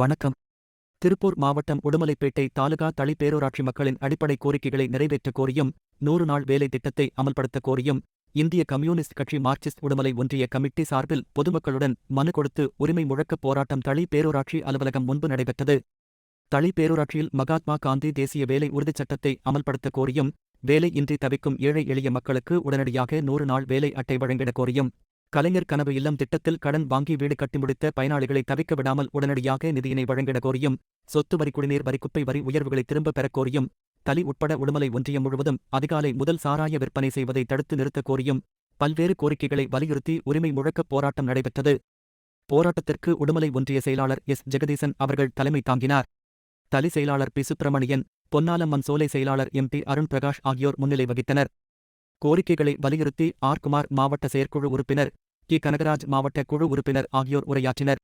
வணக்கம். திருப்பூர் மாவட்டம் உடுமலைப்பேட்டை தாலுகா தளி பேரூராட்சி மக்களின் அடிப்படை கோரிக்கைகளை நிறைவேற்றக் கோரியும் நூறு நாள் வேலை திட்டத்தை அமல்படுத்தக் கோரியும் இந்திய கம்யூனிஸ்ட் கட்சி மார்க்சிஸ்ட் உடுமலை ஒன்றிய கமிட்டி சார்பில் பொதுமக்களுடன் மனு கொடுத்து உரிமை முழக்கப் போராட்டம் தளி பேரூராட்சி அலுவலகம் முன்பு நடைபெற்றது. தளி பேரூராட்சியில் மகாத்மா காந்தி தேசிய வேலை உறுதிச் சட்டத்தை அமல்படுத்தக் கோரியும் வேலை இன்றி தவிக்கும் ஏழை எளிய மக்களுக்கு உடனடியாக நூறு நாள் வேலை அட்டை வழங்கிடக் கோரியும். கலைஞர் கனவு இல்லம் திட்டத்தில் கடன் வாங்கி வீடு கட்டி முடித்த பயனாளிகளை தவிக்க விடாமல் உடனடியாக நிதியினை வழங்கிட கோரியும் சொத்து வரி குடிநீர் வரி குப்பை வரி உயர்வுகளை திரும்பப் பெறக் கோரியும் தலி உட்பட உடுமலை ஒன்றியம் முழுவதும் அதிகாலை முதல் சாராய விற்பனை செய்வதை தடுத்து நிறுத்தக் கோரியும் பல்வேறு கோரிக்கைகளை வலியுறுத்தி உரிமை முழக்கப் போராட்டம் நடைபெற்றது. போராட்டத்திற்கு உடுமலை ஒன்றிய செயலாளர் எஸ். ஜெகதீசன் அவர்கள் தலைமை தாங்கினார். தலி செயலாளர் பி. சுப்பிரமணியன் பொன்னாலம்மன் சோலை செயலாளர் எம். பி. அருண் பிரகாஷ் ஆகியோர் முன்னிலை வகித்தனர். கோரிக்கைகளை வலியுறுத்தி ஆர் குமார் மாவட்ட செயற்குழு உறுப்பினர் கி. கனகராஜ் மாவட்ட குழு உறுப்பினர் ஆகியோர் உரையாற்றினர்.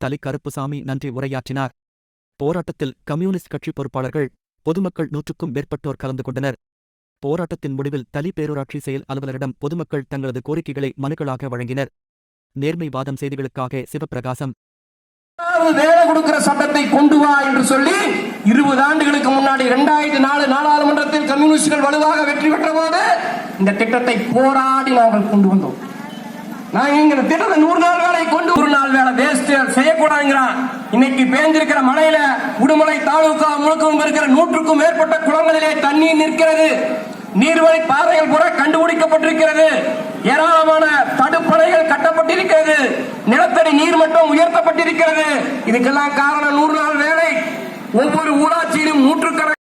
தலி கருப்புசாமி நன்றி உரையாற்றினார். போராட்டத்தில் கம்யூனிஸ்ட் கட்சி பொறுப்பாளர்கள் பொதுமக்கள் நூற்றுக்கும் மேற்பட்டோர் கலந்து கொண்டனர். போராட்டத்தின் முடிவில் தலி பேரூராட்சி செயல் அலுவலரிடம் பொதுமக்கள் தங்களது கோரிக்கைகளை மனுக்களாக வழங்கினர். நேர்மை வாதம் செய்திகளுக்காக சிவப்பிரகாசம் ஆறாவது வேலை கொடுக்கிற சட்டத்தை கொண்டு வா என்று சொல்லி இருபது ஆண்டுகளுக்கு முன்னாடி இரண்டாயிரத்தி நாலு நாடாளுமன்றத்தில் கம்யூனிஸ்டுகள் வலுவாக வெற்றி பெற்ற போது இந்த திட்டத்தை போராடி நாங்கள் கொண்டு வந்தோம். நான் இந்த திட்டத்தை நூறு நாள் வேலை கொண்டு ஒரு நாள் வேலை வேஸ்ட் செய்யக்கூடாதுங்கிறான் இன்னைக்கு பேஞ்சிருக்கிற மழையில உடுமலை தாலுகா முழுக்கவும் இருக்கிற நூற்றுக்கும் மேற்பட்ட குளங்களிலே தண்ணீர் நிற்கிறது. நீர்வழி பாதைகள் கூட கண்டுபிடிக்கப்பட்டிருக்கிறது. ஏராளமான தடுப்பணைகள் கட்டப்பட்டிருக்கிறது. நிலத்தடி நீர் மட்டம் உயர்த்தப்பட்டிருக்கிறது இதுக்கெல்லாம் காரணம் நூறு நாள் வேலை. ஒவ்வொரு ஊராட்சியிலும் நூற்றுக்கணக்கான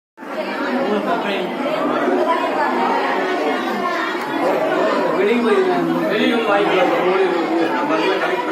வெளியும் வாய்ப்பு நம்ம கனெக்ட்